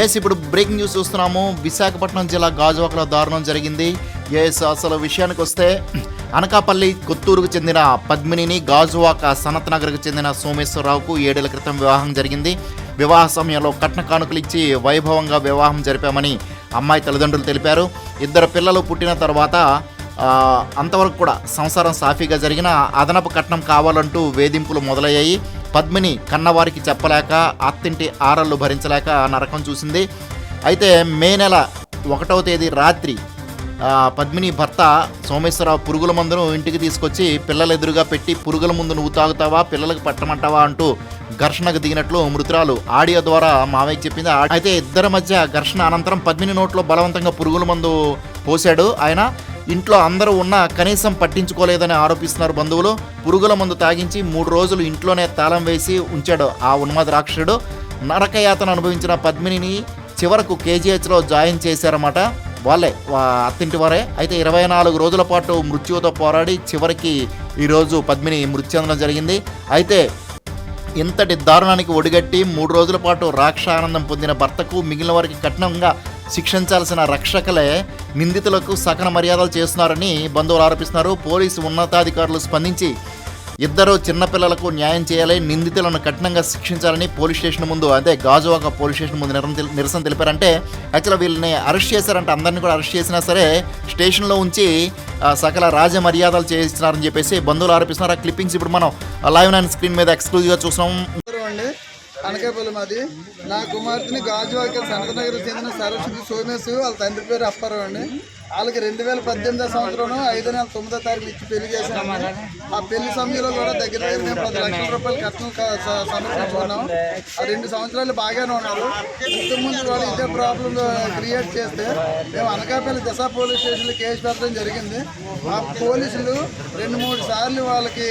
Yes ఇప్పుడు breaking news చూస్తున్నాము. విశాఖపట్నం జిల్లా గాజువాకలో దారుణం జరిగింది. ఎస్ అసలు విషయానికి వస్తే అనకాపల్లి కొత్తూరుకు చెందిన పద్మినిని గాజువాక సనత్ నగర్కు చెందిన సోమేశ్వరరావుకు ఏడేళ్ళ క్రితం వివాహం జరిగింది. వివాహ సమయంలో కట్న కానుకలు ఇచ్చి వైభవంగా వివాహం జరిపామని అమ్మాయి తల్లిదండ్రులు తెలిపారు. ఇద్దరు పిల్లలు పుట్టిన తర్వాత అంతవరకు కూడా సంసారం సాఫీగా జరిగిన అదనపు కట్నం కావాలంటూ వేధింపులు మొదలయ్యాయి. పద్మిని కన్నవారికి చెప్పలేక అత్తింటి ఆరళ్ళు భరించలేక నరకం చూసింది. అయితే మే నెల ఒకటవ తేదీ రాత్రి పద్మిని భర్త సోమేశ్వరరావు పురుగుల మందును ఇంటికి తీసుకొచ్చి పిల్లల ఎదురుగా పెట్టి పురుగుల ముందు నువ్వు తాగుతావా పిల్లలకు పట్టమంటావా? అంటూ ఘర్షణకు దిగినట్లు మృతురాలు ఆడియో ద్వారా మావయ్య చెప్పింది. అయితే ఇద్దరి మధ్య ఘర్షణ అనంతరం పద్మిని నోట్లో బలవంతంగా పురుగుల మందు పోశాడు. ఆయన ఇంట్లో అందరూ ఉన్నా కనీసం పట్టించుకోలేదని ఆరోపిస్తున్నారు బంధువులు. పురుగుల మందు తాగించి మూడు రోజులు ఇంట్లోనే తాళం వేసి ఉంచాడు ఆ ఉన్మాద రాక్షసుడు. నరకయాతన అనుభవించిన పద్మినిని చివరకు కేజీహెచ్లో జాయిన్ చేశారన్నమాట. వాళ్ళే వా- అత్తింటి వారే. అయితే ఇరవై నాలుగు రోజుల పాటు మృత్యువుతో పోరాడి చివరికి ఈరోజు పద్మిని మృతి చెందడం జరిగింది. అయితే ఇంతటి దారుణానికి ఒడిగట్టి మూడు రోజుల పాటు రాక్షానందం పొందిన భర్తకు మిగిలిన వారికి కఠినంగా శిక్షించాల్సిన రక్షకులే నిందితులకు సకల మర్యాదలు చేస్తున్నారని బంధువులు ఆరోపిస్తున్నారు. పోలీసు ఉన్నతాధికారులు స్పందించి ఇద్దరు చిన్నపిల్లలకు న్యాయం చేయాలి నిందితులను కఠినంగా శిక్షించాలని పోలీస్ స్టేషన్ ముందు అదే గాజువాక పోలీస్ స్టేషన్ ముందు నిరసన తెలిపారంటే యాక్చువల్గా వీళ్ళని అరెస్ట్ చేశారంటే. అందరిని కూడా అరెస్ట్ చేసినా సరే స్టేషన్లో ఉంచి సకల రాజ మర్యాదలు చేయిస్తున్నారని చెప్పేసి బంధువులు ఆరోపిస్తున్నారు. ఆ క్లిప్పింగ్స్ ఇప్పుడు మనం లైవ్ నైన్ స్క్రీన్ మీద ఎక్స్క్లూజివ్గా చూస్తున్నాం. అనకాపల్లి మాది. నా కుమార్తెని గాజువాక సనతనగర్ చెందిన సరస్వతి సోమేశ్ వాళ్ళ తండ్రి పేరు అప్పారావు అండి. వాళ్ళకి రెండు వేల పద్దెనిమిదో సంవత్సరం ఐదు నెల తొమ్మిదో తారీఖు ఇచ్చి పెళ్ళి చేశాను ఆ పెళ్ళి సమయంలో కూడా దగ్గర దగ్గర మేము పది లక్షల రూపాయలు కట్నం సమర్పించుకున్నాం. ఆ రెండు సంవత్సరాలు బాగానే ఉన్నారు. ఇంతకుముందు కూడా ఇదే ప్రాబ్లం క్రియేట్ చేస్తే మేము అనకాపల్లి దశ పోలీస్ స్టేషన్లో కేసు పెట్టడం జరిగింది. ఆ పోలీసులు రెండు మూడు సార్లు వాళ్ళకి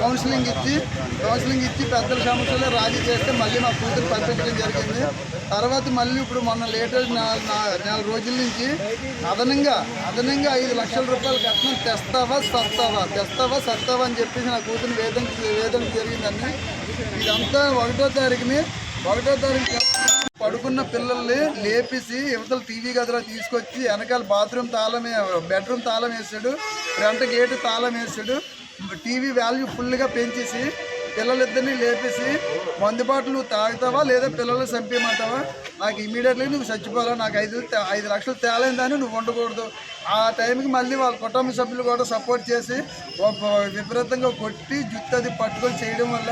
కౌన్సిలింగ్ ఇచ్చి కౌన్సిలింగ్ ఇచ్చి పెద్దల సమస్యలో రాజీ చేస్తే మళ్ళీ మా కూతురు పంపించడం జరిగింది. తర్వాత మళ్ళీ ఇప్పుడు మొన్న లేటెస్ట్ నెల రోజుల నుంచి అదనంగా అదనంగా ఐదు లక్షల రూపాయలు కట్నం తెస్తావా సత్తావా? తెస్తావా సత్తావా అని చెప్పేసి నా కూతురు వేదన వేదన జరిగిందండి ఇదంతా ఒకటో తారీఖుని ఒకటో తారీఖు పడుకున్న పిల్లల్ని లేపేసి యువతలు టీవీ గదిలో తీసుకొచ్చి వెనకాల బాత్రూమ్ తాళం బెడ్రూమ్ తాళం వేసాడు. ఫ్రంట్ గేటు తాళం వేసాడు. టీవీ వాల్యూ ఫుల్గా పెంచేసి పిల్లలిద్దరిని లేపేసి మందుబాటు నువ్వు తాగుతావా లేదా పిల్లల్ని చంపేయమంటావా? నాకు ఇమీడియట్లీ నువ్వు చచ్చిపోవాలా నాకు ఐదు ఐదు లక్షలు తేలైందని నువ్వు ఉండకూడదు. ఆ టైంకి మళ్ళీ వాళ్ళ కుటుంబ సభ్యులు కూడా సపోర్ట్ చేసి ఒక విపరీతంగా కొట్టి జుత్తు అది పట్టుకొని చేయడం వల్ల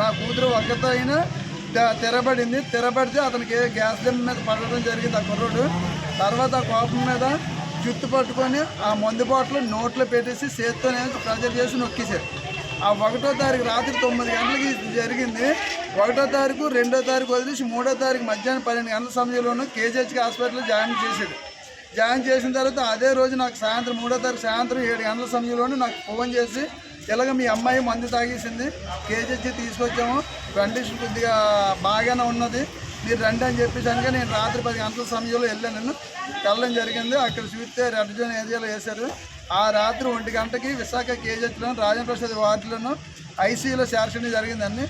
నా కూతురు ఒక్కత అయినా తెరబడింది. తెరబడితే అతనికి గ్యాస్ లింబ్ మీద పడడం జరిగింది ఆ కుర్రోడు. తర్వాత ఆ కోపం మీద జుట్టు పట్టుకొని ఆ మందు బాటలు నోట్లో పెట్టేసి చేత్తోనే ప్రెజర్ చేసి నొక్కేశారు. ఆ ఒకటో తారీఖు రాత్రి తొమ్మిది గంటలకి జరిగింది. ఒకటో తారీఖు రెండో తారీఖు వదిలేసి మూడో తారీఖు మధ్యాహ్నం పన్నెండు గంటల సమయంలోనూ కేజీహెచ్కి హాస్పిటల్లో జాయిన్ చేశాడు. జాయిన్ చేసిన తర్వాత అదే రోజు నాకు సాయంత్రం మూడో తారీఖు సాయంత్రం ఏడు గంటల సమయంలోనూ నాకు ఫోన్ చేసి ఇలాగ మీ అమ్మాయి మందు తాగేసింది కేజీహెచ్ తీసుకొచ్చాము కండిషన్ కొద్దిగా బాగానే ఉన్నది మీరు రండి అని చెప్పేసి నేను రాత్రి పది గంటల సమయంలో వెళ్ళాను. నేను వెళ్ళడం జరిగింది. అక్కడ చూస్తే రెడ్ జోన్ ఏరియాలో వేశారు. ఆ రాత్రి ఒంటి గంటకి విశాఖ కేజీహెచ్లో రాజేంద్ర ప్రసాద్ వార్డులను ఐసీయూలో చేర్చడం జరిగిందండి.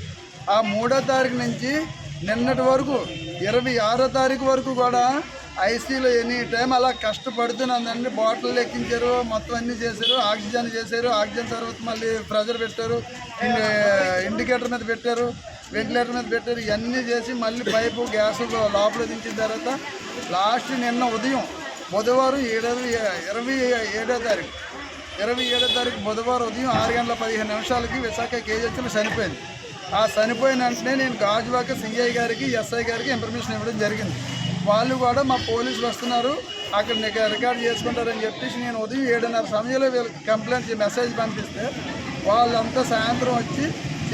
ఆ మూడో తారీఖు నుంచి నిన్నటి వరకు ఇరవై ఆరో తారీఖు వరకు కూడా ఐసీలో ఎనీ టైం అలా కష్టపడుతున్నదండి. బాటిల్ ఎక్కించారు మొత్తం అన్నీ చేశారు ఆక్సిజన్ చేశారు ఆక్సిజన్ తర్వాత మళ్ళీ ప్రెజర్ పెట్టారు ఇండికేటర్ మీద పెట్టారు. వెంటిలేటర్ మీద పెట్టారు. ఇవన్నీ చేసి మళ్ళీ పైపు గ్యాస్ లోపల దించిన తర్వాత లాస్ట్ నిన్న ఉదయం బుధవారం ఏడవ ఇరవై ఏడో తారీఖు ఇరవై ఏడో తారీఖు బుధవారం ఉదయం ఆరు గంటల పదిహేను నిమిషాలకి విశాఖ కేజీహెచ్లో చనిపోయింది. ఆ చనిపోయిన వెంటనే నేను గాజువాక సిఐ గారికి ఎస్ఐ గారికి ఇన్ఫర్మేషన్ ఇవ్వడం జరిగింది. వాళ్ళు కూడా మా పోలీసులు వస్తున్నారు అక్కడ రికార్డ్ చేసుకుంటారని చెప్పేసి నేను ఉదయం ఏడున్నర సమయంలో వీళ్ళకి కంప్లైంట్ మెసేజ్ పంపిస్తే వాళ్ళంతా సాయంత్రం వచ్చి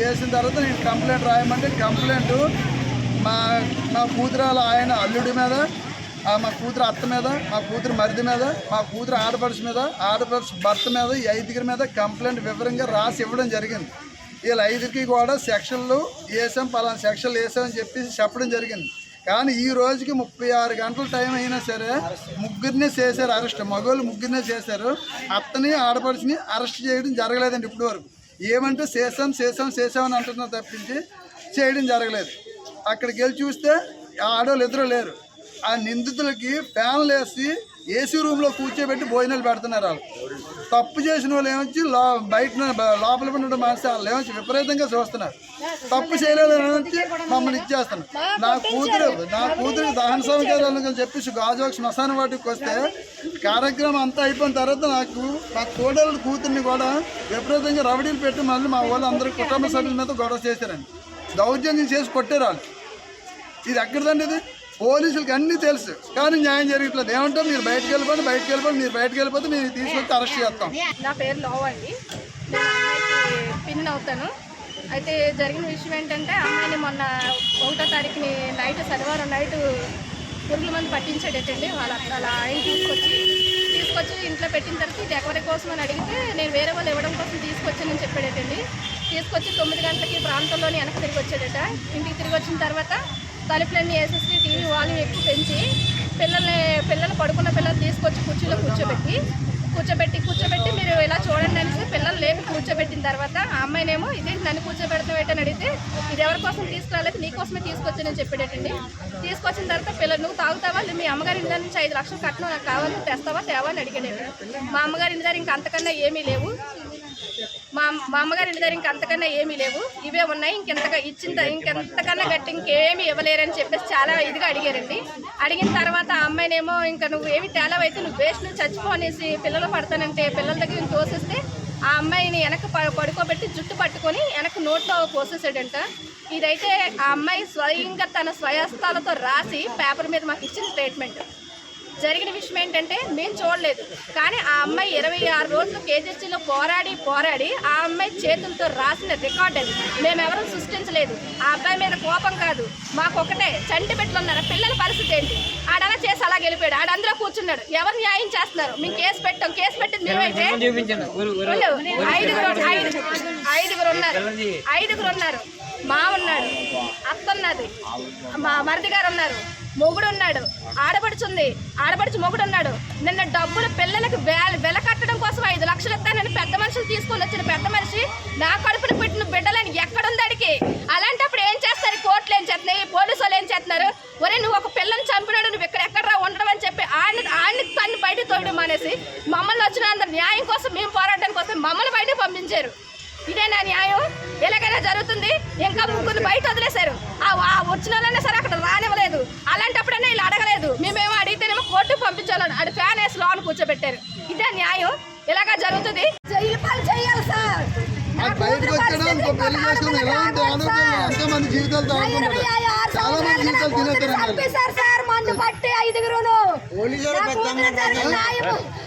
చేసిన తర్వాత నేను కంప్లైంట్ రాయమంటే కంప్లైంట్ మా మా కూతురాల ఆయన అల్లుడి మీద ఆ మా కూతురు అత్త మీద మా కూతురు మరిది మీద మా కూతురు ఆడపడుచు మీద ఆడపడుచు భర్త మీద ఈ ఐదుగురి మీద కంప్లైంట్ వివరంగా రాసి ఇవ్వడం జరిగింది. వీళ్ళ ఐదుకి కూడా సెక్షన్లు వేసాం పలానా సెక్షన్లు వేసామని చెప్పేసి చెప్పడం జరిగింది. కానీ ఈ రోజుకి ముప్పై ఆరు గంటల టైం అయినా సరే ముగ్గురినే చేశారు అరెస్ట్. మగవాళ్ళు ముగ్గురినే చేశారు. అత్తని ఆడపడుచుని అరెస్ట్ చేయడం జరగలేదండి ఇప్పటి వరకు ఏమంటే చేసాం చేసాం చేసాం అని అంటున్నారు తప్పించి చేయడం జరగలేదు. అక్కడికి వెళ్ళి చూస్తే ఆ ఆడవాళ్ళు ఇద్దరు లేరు. ఆ నిందితులకి ఫ్యాన్లు వేసి ఏసీ రూమ్లో కూర్చోబెట్టి భోజనాలు పెడుతున్నారు వాళ్ళు. తప్పు చేసిన వాళ్ళు ఏమొచ్చి లో బయట లోపల ఉండడం మానేసి వాళ్ళు ఏమొచ్చి విపరీతంగా చూస్తున్నారు. తప్పు చేయలేదు ఏమొచ్చి మమ్మల్ని ఇచ్చేస్తున్నారు. నా కూతురు నా కూతురికి దహన సౌకర్యాలు చెప్పేసి గాజువాక శ్మశాన వాటికి వస్తే కార్యక్రమం అంతా అయిపోయిన తర్వాత నాకు నా కోడలు కూతుర్ని కూడా విపరీతంగా రవడీలు పెట్టి మళ్ళీ మా వాళ్ళు అందరూ కుటుంబ సభ్యుల మీద గొడవ చేశారండి. దౌర్జన్యం చేసి కొట్టారు వాళ్ళు. ఇది ఎక్కడిదండి ఇది? పోలీసులకి అన్నీ తెలుసు. కానీ న్యాయం జరగట్లేదు ఏమంటే మీరు బయటకు వెళ్ళిపోతే బయటకు వెళ్ళిపోతే మీరు బయటకు వెళ్ళిపోతే మేము తీసుకొచ్చి అరెస్ట్ చేస్తాం. నా పేరు లోవ అండి. నేను పిన్ అవుతాను. అయితే జరిగిన విషయం ఏంటంటే అమ్మాయిని మొన్న ఒకటో తారీఖుని నైట్ శనివారం నైట్ పురుగుల మంది పట్టించాడటండి వాళ్ళ అలా ఆయన తీసుకొచ్చి తీసుకొచ్చి ఇంట్లో పెట్టిన తర్వాత ఇది ఎవరి కోసం అని అడిగితే నేను వేరే వాళ్ళు ఇవ్వడం కోసం తీసుకొచ్చానని చెప్పాడేటండి. తీసుకొచ్చి తొమ్మిది గంటలకి ప్రాంతంలోని వెనక తిరిగి వచ్చాడట. ఇంటికి తిరిగి వచ్చిన తర్వాత తలుపులన్నీ వేసేసి టీవీ వాల్యూమ్ ఎక్కువ పెంచి పిల్లల్ని పిల్లలు పడుకున్న పిల్లలు తీసుకొచ్చి కుర్చీలో కూర్చోబెట్టి కూర్చోబెట్టి కూర్చోబెట్టి మీరు ఇలా చూడండి అనేసి పిల్లలు లేపి కూర్చోబెట్టిన తర్వాత ఆ అమ్మాయినేమో ఇదేంటి నన్ను కూర్చోబెడతావు ఏంటని అడిగితే ఇది ఎవరి కోసం తీసుకురాలేదు? నీకోసమే తీసుకొచ్చానని చెప్పేటండి తీసుకొచ్చిన తర్వాత పిల్లలు నువ్వు తాగుతావా? లేదు మీ అమ్మగారి ఇంటి నుంచి ఐదు లక్షలు కట్నం నాకు కావాలి? తెస్తావా? తేవా? అని అడిగాడు మా అమ్మగారి ఇంటి దగ్గర ఇంకా అంతకన్నా ఏమీ లేవు. మా మా అమ్మగారి ఇంటి దగ్గర ఇంకా అంతకన్నా ఏమీ లేవు. ఇవే ఉన్నాయి. ఇంకెంతగా ఇచ్చిన ఇంకెంతకన్నా గట్టి ఇంకేమీ ఇవ్వలేరని చెప్పేసి చాలా ఇదిగా అడిగారండి. అడిగిన తర్వాత ఆ అమ్మాయినేమో ఇంకా నువ్వు ఏమి అయితే నువ్వు వేస్ట్ నువ్వు చచ్చిపో అనేసి పిల్లలు పడతానంటే పిల్లల దగ్గర నుంచి ఆ అమ్మాయిని వెనక ప- పడుకోబెట్టి జుట్టు పట్టుకొని వెనక నోట్లో పోసేసాడంట. ఇదైతే ఆ అమ్మాయి స్వయంగా తన స్వయస్తాలతో రాసి పేపర్ మీద మాకు ఇచ్చిన స్టేట్మెంట్ జరిగిన విషయం ఏంటంటే మేము చూడలేదు. కానీ ఆ అమ్మాయి ఇరవై ఆరు రోజులు కేజీసీలో పోరాడి పోరాడి ఆ అమ్మాయి చేతులతో రాసిన రికార్డ్ అది. మేమెవరూ సృష్టించలేదు. ఆ అబ్బాయి మీద కోపం కాదు. మాకు ఒకటే చంటి బిడ్డలు ఉన్నారు. పిల్లల పరిస్థితి ఏంటి? ఆడలా చేసి అలా గెలిపాడు ఆడ అందులో కూర్చున్నాడు ఎవరు న్యాయం చేస్తున్నారు? మేము కేసు పెట్టాం. కేసు పెట్టింది మేమైతే. ఐదుగురు ఐదు ఐదుగురు ఉన్నారు. ఐదుగురు ఉన్నారు. మా ఉన్నాడు. అత్త ఉన్నది. మా మరిది గారు ఉన్నారు. మొగుడు ఉన్నాడు ఆడపడుచుంది. ఆడపడుచు మొగుడు ఉన్నాడు నిన్న డబ్బులు పిల్లలకు వెల కట్టడం కోసం ఐదు లక్షలు ఇస్తానని పెద్ద మనుషులు తీసుకొని వచ్చిన పెద్ద మనిషి నా కడుపున పెట్టిన బిడ్డలని ఎక్కడుంది అడిగి అలాంటప్పుడు ఏం చేస్తారు? కోర్టులు ఏం చేస్తున్నాయి? పోలీసు వాళ్ళు ఏం చేస్తున్నారు? ఒరే నువ్వు ఒక పిల్లని చంపినాడు నువ్వు ఇక్కడ ఎక్కడ ఉండడం అని చెప్పి ఆయన ఆయన తన్ని బయట తోయడం అనేసి మమ్మల్ని వచ్చిన అంత న్యాయం కోసం మేము పోరాడడానికి కోసం మమ్మల్ని బయటకు పంపించారు. ఇదేనా న్యాయం? ఎలాగైనా జరుగుతుంది. ఇంకా ముగ్గురు బయట వదిలేశారు. ఆ వచ్చిన వాళ్ళైనా సరే అక్కడ రానివ్వలేదు. అలాంటప్పుడైనా ఇలా అడగలేదు. మేమేమో అడిగితేనేమో కోర్టుకు పంపించాలని ఆడ ఫ్యాన్ వేసి లోన్ కూర్చోబెట్టారు. ఇదే న్యాయం. ఇలాగా జరుగుతుంది? జైలు పాలు చేయాలి సార్. అది బయటకు వచ్చాడు? ఇంకో పెళ్ళి చేసుకుని ఎలాంటి ఆలోచనలు ఎంతో మంది జీవితాలు తాగుతున్నారు చాలా మంది జీవితాలు తినేస్తారు చంపేశారు